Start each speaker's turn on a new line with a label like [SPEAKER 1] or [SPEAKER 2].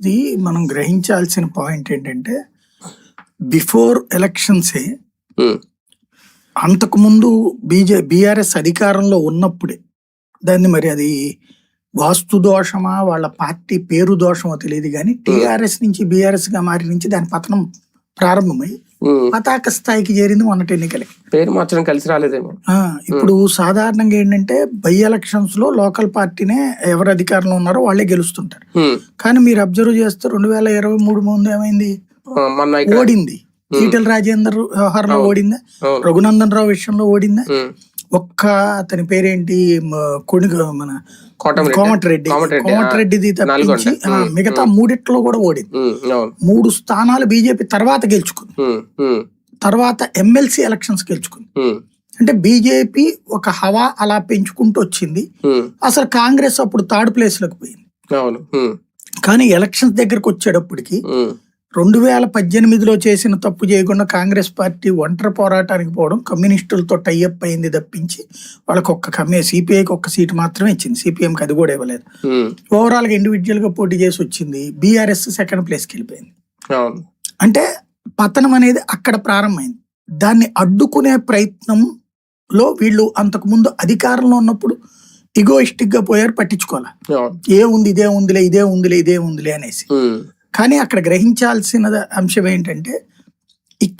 [SPEAKER 1] The మనం గ్రహించాల్సిన point ఏంటంటే before ఎలక్షన్సే
[SPEAKER 2] ఉమ్,
[SPEAKER 1] అంతకు ముందు బీజే బీఆర్ఎస్ అధికారంలో ఉన్నప్పుడే దాన్ని మరి అది వాస్తు దోషమా వాళ్ళ పార్టీ పేరు దోషమో తెలియదు కానీ టీఆర్ఎస్ నుంచి బీఆర్ఎస్గా మారి నుంచి దాని పతనం ప్రారంభమై. పతాక స్థాయికి చేరింది మొన్నటి ఎన్నికలకి
[SPEAKER 2] పేరు మార్చడం కలిసి రాలేదేమో.
[SPEAKER 1] ఇప్పుడు సాధారణంగా ఏంటంటే బై ఎలక్షన్స్లో లోకల్ పార్టీనే ఎవరు అధికారంలో ఉన్నారో వాళ్ళే గెలుస్తుంటారు. కానీ మీరు అబ్జర్వ్ చేస్తే రెండు వేల ఇరవై మూడు ముందు ఏమైంది? ఓడింది. ఈటెల రాజేందర్ వ్యవహారంలో. ఓడిందా. రఘునందన్ రావు విషయంలో ఓడిందా? ఒక్క అతని పేరేంటి? కొడుకు మన. కోమటిరెడ్డి కోమటిరెడ్డిది తప్పించి మిగతా. మూడిట్లో కూడా ఓడింది. మూడు స్థానాలు బీజేపీ తర్వాత గెలుచుకుంది. తర్వాత ఎమ్మెల్సీ ఎలక్షన్స్ గెలుచుకుంది. అంటే బీజేపీ ఒక హవా అలా పెంచుకుంటూ వచ్చింది. అసలు కాంగ్రెస్ అప్పుడు థర్డ్ ప్లేస్లోకి పోయింది కానీ ఎలక్షన్స్ దగ్గరకు వచ్చేటప్పటికి రెండు వేల పద్దెనిమిదిలో చేసిన తప్పు చేయకుండా కాంగ్రెస్ పార్టీ ఒంటరి పోరాటానికి పోవడం కమ్యూనిస్టులతో టైఅప్ అయింది తప్పించి వాళ్ళకి ఒక్క కమ్మే సిపిఐకి ఒక్క సీటు మాత్రమే ఇచ్చింది. సిపిఎంకి అది కూడా ఇవ్వలేదు.
[SPEAKER 2] ఉమ్,
[SPEAKER 1] ఓవరాల్గా ఇండివిజువల్గా పోటీ చేసి వచ్చింది. బీఆర్ఎస్ సెకండ్ ప్లేస్కి వెళ్ళిపోయింది. అంటే పతనం అనేది అక్కడ ప్రారంభమైంది. దాన్ని అడ్డుకునే ప్రయత్నంలో వీళ్ళు అంతకుముందు అధికారంలో ఉన్నప్పుడు ఇగోయిస్టిక్గా పోయారు పట్టించుకోవాలి ఏ ఉంది ఇదే ఉందిలే ఇదే ఉందిలే ఇదే ఉందిలే అనేసి. కానీ అక్కడ గ్రహించాల్సిన అంశం ఏంటంటే ఇక్కడ